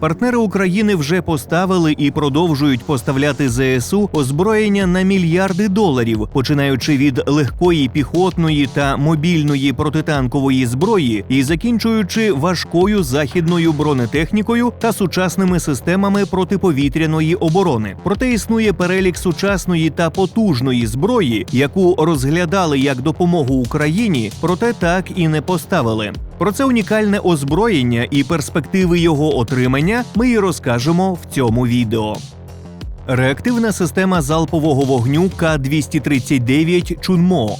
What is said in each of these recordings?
Партнери України вже поставили і продовжують поставляти ЗСУ озброєння на мільярди доларів, починаючи від легкої піхотної та мобільної протитанкової зброї і закінчуючи важкою західною бронетехнікою та сучасними системами протиповітряної оборони. Проте існує перелік сучасної та потужної зброї, яку розглядали як допомогу Україні, проте так і не поставили. Про це унікальне озброєння і перспективи його отримання ми і розкажемо в цьому відео. Реактивна система залпового вогню К-239 Чунмо.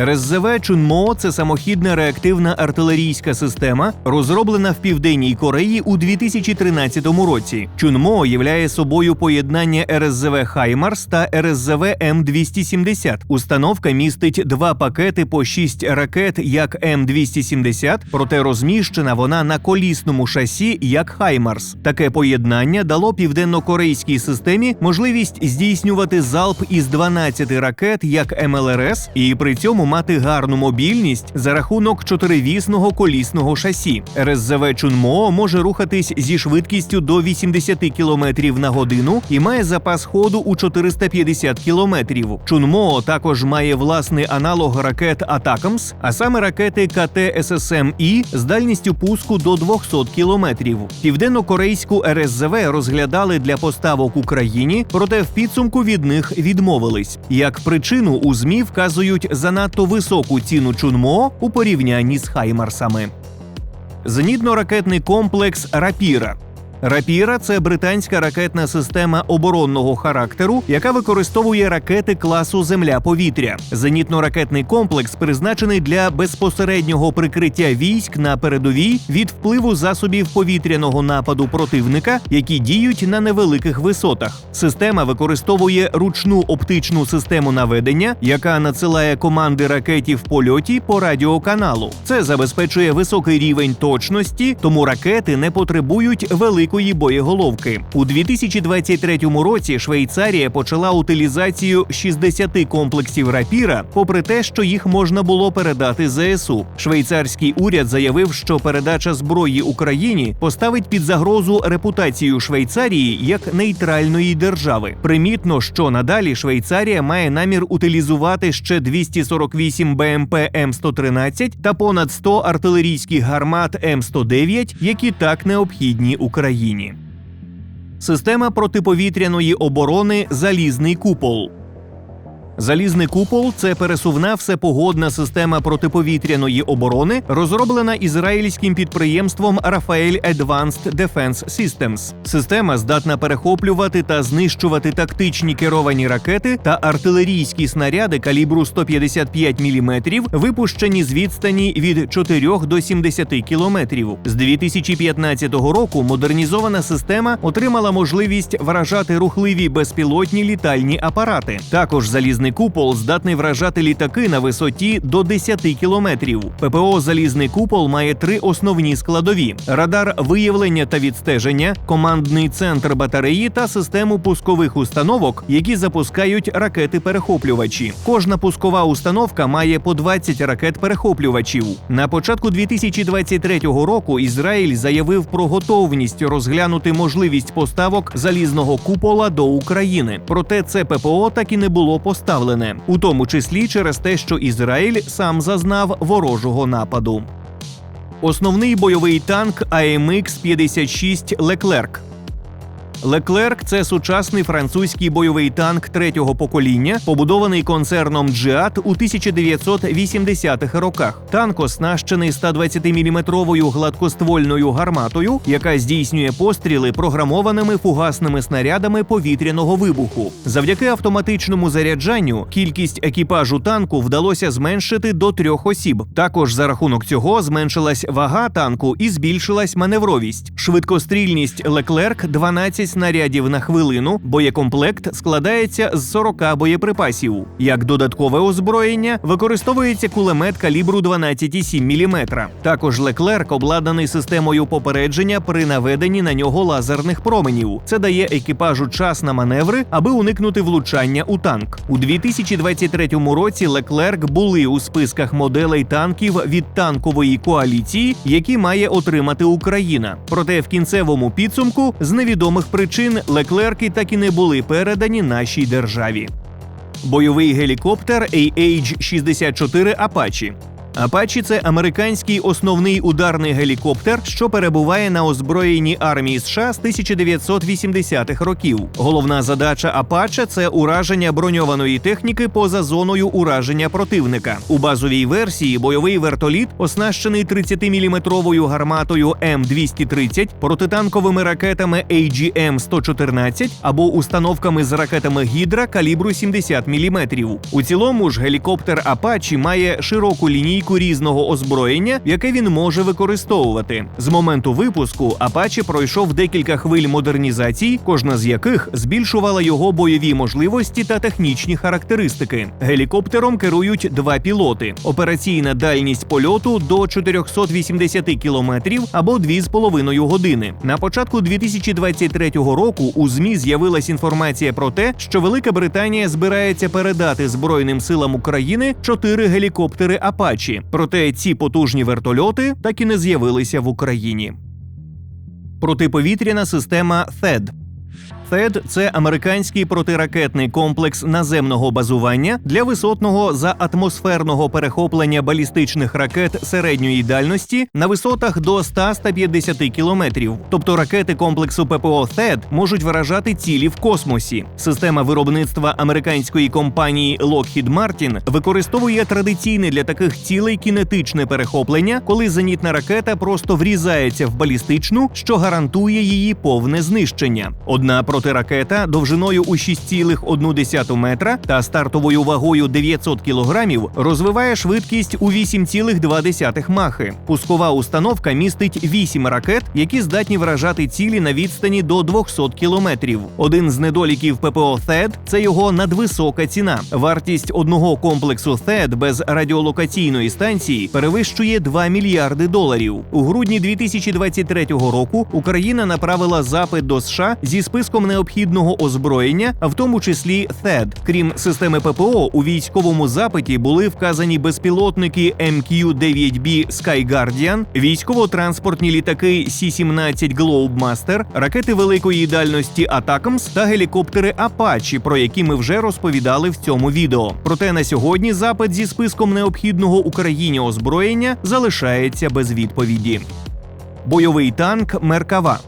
РСЗВ Чунмо це самохідна реактивна артилерійська система, розроблена в південній Кореї у 2013 році. Чунмо являє собою поєднання РСЗВ Хаймарс та РСЗВ М270. Установка містить два пакети по шість ракет як М270, проте розміщена вона на колісному шасі як Хаймарс. Таке поєднання дало південно-корейській системі можливість здійснювати залп із 12 ракет як МЛРС і при цьому мати гарну мобільність за рахунок чотиривісного колісного шасі. РСЗВ Чунмо може рухатись зі швидкістю до 80 км на годину і має запас ходу у 450 км. Чунмо також має власний аналог ракет Атакамс, а саме ракети КТ ССМ-І з дальністю пуску до 200 км. Південно-корейську РСЗВ розглядали для поставок Україні, проте в підсумку від них відмовились. Як причину у ЗМІ вказують занадто високу ціну Чунмо у порівнянні з Хаймарсами. Зенітно-ракетний комплекс Рапіра. Рапіра це британська ракетна система оборонного характеру, яка використовує ракети класу Земля-повітря. Зенітно-ракетний комплекс призначений для безпосереднього прикриття військ на передовій від впливу засобів повітряного нападу противника, які діють на невеликих висотах. Система використовує ручну оптичну систему наведення, яка надсилає команди ракеті в польоті по радіоканалу. Це забезпечує високий рівень точності, тому ракети не потребують великої боєголовки. У 2023 році Швейцарія почала утилізацію 60 комплексів рапіра, попри те, що їх можна було передати ЗСУ. Швейцарський уряд заявив, що передача зброї Україні поставить під загрозу репутацію Швейцарії як нейтральної держави. Примітно, що надалі Швейцарія має намір утилізувати ще 248 БМП М113 та понад 100 артилерійських гармат М109, які так необхідні Україні. Система протиповітряної оборони Залізний купол. Залізний купол це пересувна всепогодна система протиповітряної оборони, розроблена ізраїльським підприємством Rafael Advanced Defense Systems. Система здатна перехоплювати та знищувати тактичні керовані ракети та артилерійські снаряди калібру 155 мм, випущені з відстані від 4 до 70 кілометрів. З 2015 року модернізована система отримала можливість вражати рухливі безпілотні літальні апарати. Також залізний купол здатний вражати літаки на висоті до 10 кілометрів. ППО Залізний купол має три основні складові: радар виявлення та відстеження, командний центр батареї та систему пускових установок, які запускають ракети-перехоплювачі. Кожна пускова установка має по 20 ракет-перехоплювачів. На початку 2023 року Ізраїль заявив про готовність розглянути можливість поставок залізного купола до України. Проте це ППО так і не було поставлене, у тому числі через те, що Ізраїль сам зазнав ворожого нападу. Основний бойовий танк АМХ-56 Леклерк. Леклерк це сучасний французький бойовий танк третього покоління, побудований концерном Джиат у 1980-х роках. Танк оснащений 120-мм гладкоствольною гарматою, яка здійснює постріли програмованими фугасними снарядами повітряного вибуху. Завдяки автоматичному заряджанню кількість екіпажу танку вдалося зменшити до трьох осіб. Також за рахунок цього зменшилась вага танку і збільшилась маневровість. Швидкострільність Леклерк 12 снарядів на хвилину. Боєкомплект складається з 40 боєприпасів. Як додаткове озброєння використовується кулемет калібру 12,7 мм. Також Леклерк обладнаний системою попередження при наведенні на нього лазерних променів. Це дає екіпажу час на маневри, аби уникнути влучання у танк. У 2023 році Леклерк були у списках моделей танків від танкової коаліції, які має отримати Україна. Проте в кінцевому підсумку з невідомих причин леклерки так і не були передані нашій державі. Бойовий гелікоптер AH-64 Apache. Апачі це американський основний ударний гелікоптер, що перебуває на озброєнні армії США з 1980-х років. Головна задача Апача це ураження броньованої техніки поза зоною ураження противника. У базовій версії бойовий вертоліт оснащений 30-мм гарматою М230, протитанковими ракетами AGM-114 або установками з ракетами Гідра калібру 70 мм. У цілому ж гелікоптер Апачі має широку лінійку різного озброєння, яке він може використовувати. З моменту випуску Апачі пройшов декілька хвиль модернізацій, кожна з яких збільшувала його бойові можливості та технічні характеристики. Гелікоптером керують два пілоти. Операційна дальність польоту до 480 кілометрів або 2,5 години. На початку 2023 року у змі з'явилась інформація про те, що Велика Британія збирається передати Збройним силам України чотири гелікоптери Апачі. Проте ці потужні вертольоти так і не з'явилися в Україні. Протиповітряна система THEAD THEAD – це американський протиракетний комплекс наземного базування для висотного заатмосферного перехоплення балістичних ракет середньої дальності на висотах до 100-150 кілометрів. Тобто ракети комплексу ППО THEAD можуть виражати цілі в космосі. Система виробництва американської компанії Lockheed Martin використовує традиційне для таких цілей кінетичне перехоплення, коли зенітна ракета просто врізається в балістичну, що гарантує її повне знищення. Одна протиракета довжиною у 6,1 метра та стартовою вагою 900 кілограмів розвиває швидкість у 8,2 махи. Пускова установка містить 8 ракет, які здатні вражати цілі на відстані до 200 кілометрів. Один з недоліків ППО THEAD – це його надвисока ціна. Вартість одного комплексу THEAD без радіолокаційної станції перевищує 2 мільярди доларів. У грудні 2023 року Україна направила запит до США зі списком необхідного озброєння, в тому числі THEAD. Крім системи ППО, у військовому запиті були вказані безпілотники MQ-9B Sky Guardian, військово-транспортні літаки Сі-17 Globemaster, ракети великої дальності Атакамс та гелікоптери Apache, про які ми вже розповідали в цьому відео. Проте на сьогодні запит зі списком необхідного Україні озброєння залишається без відповіді. Бойовий танк Меркава.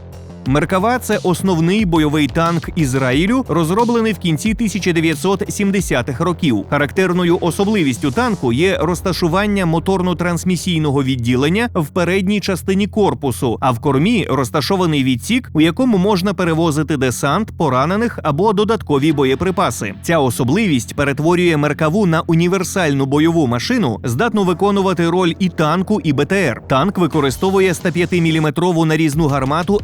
Меркава це основний бойовий танк Ізраїлю, розроблений в кінці 1970-х років. Характерною особливістю танку є розташування моторно-трансмісійного відділення в передній частині корпусу, а в кормі розташований відсік, у якому можна перевозити десант, поранених або додаткові боєприпаси. Ця особливість перетворює меркаву на універсальну бойову машину, здатну виконувати роль і танку, і БТР. Танк використовує 105-мм нарізну гармату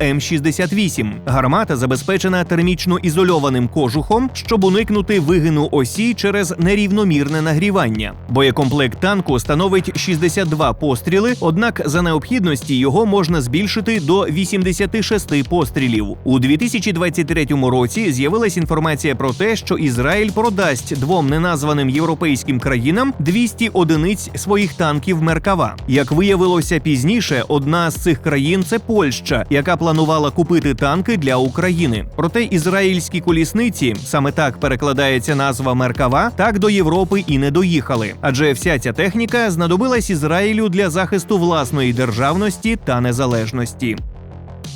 М68. Гармата забезпечена термічно ізольованим кожухом, щоб уникнути вигину осі через нерівномірне нагрівання. Боєкомплект танку становить 62 постріли, однак за необхідності його можна збільшити до 86 пострілів. У 2023 році з'явилась інформація про те, що Ізраїль продасть двом неназваним європейським країнам 200 одиниць своїх танків Меркава. Як виявилося пізніше, одна з цих країн це Польща, яка планувала купити танки для України. Проте ізраїльські колісниці, саме так перекладається назва Меркава, так до Європи і не доїхали. Адже вся ця техніка знадобилась Ізраїлю для захисту власної державності та незалежності.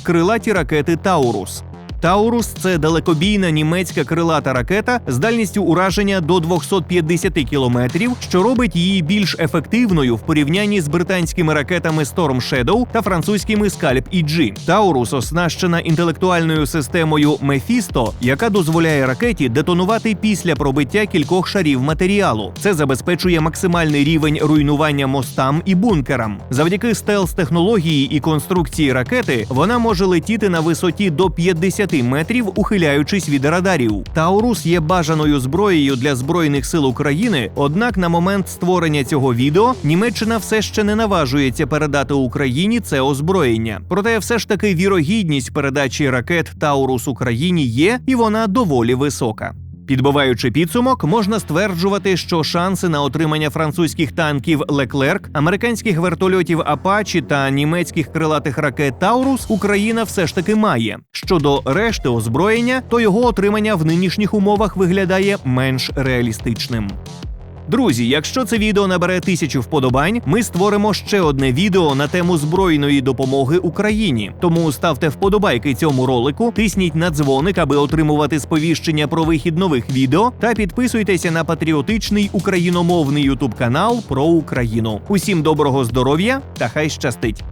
Крилаті ракети Таурус. Таурус це далекобійна німецька крилата ракета з дальністю ураження до 250 кілометрів, що робить її більш ефективною в порівнянні з британськими ракетами Storm Shadow та французькими Scalp EG. Таурус оснащена інтелектуальною системою Mephisto, яка дозволяє ракеті детонувати після пробиття кількох шарів матеріалу. Це забезпечує максимальний рівень руйнування мостам і бункерам. Завдяки стелс-технології і конструкції ракети вона може летіти на висоті до 50 метрів, ухиляючись від радарів. Таурус є бажаною зброєю для збройних сил України. Однак на момент створення цього відео Німеччина все ще не наважується передати Україні це озброєння. Проте, все ж таки, вірогідність передачі ракет Таурус Україні є, і вона доволі висока. Підбиваючи підсумок, можна стверджувати, що шанси на отримання французьких танків Леклерк, американських вертольотів Апачі та німецьких крилатих ракет Таурус Україна все ж таки має. Щодо решти озброєння, то його отримання в нинішніх умовах виглядає менш реалістичним. Друзі, якщо це відео набере тисячу вподобань, ми створимо ще одне відео на тему збройної допомоги Україні. Тому ставте вподобайки цьому ролику, тисніть на дзвоник, аби отримувати сповіщення про вихід нових відео, та підписуйтеся на патріотичний україномовний ютуб канал про Україну. Усім доброго здоров'я та хай щастить!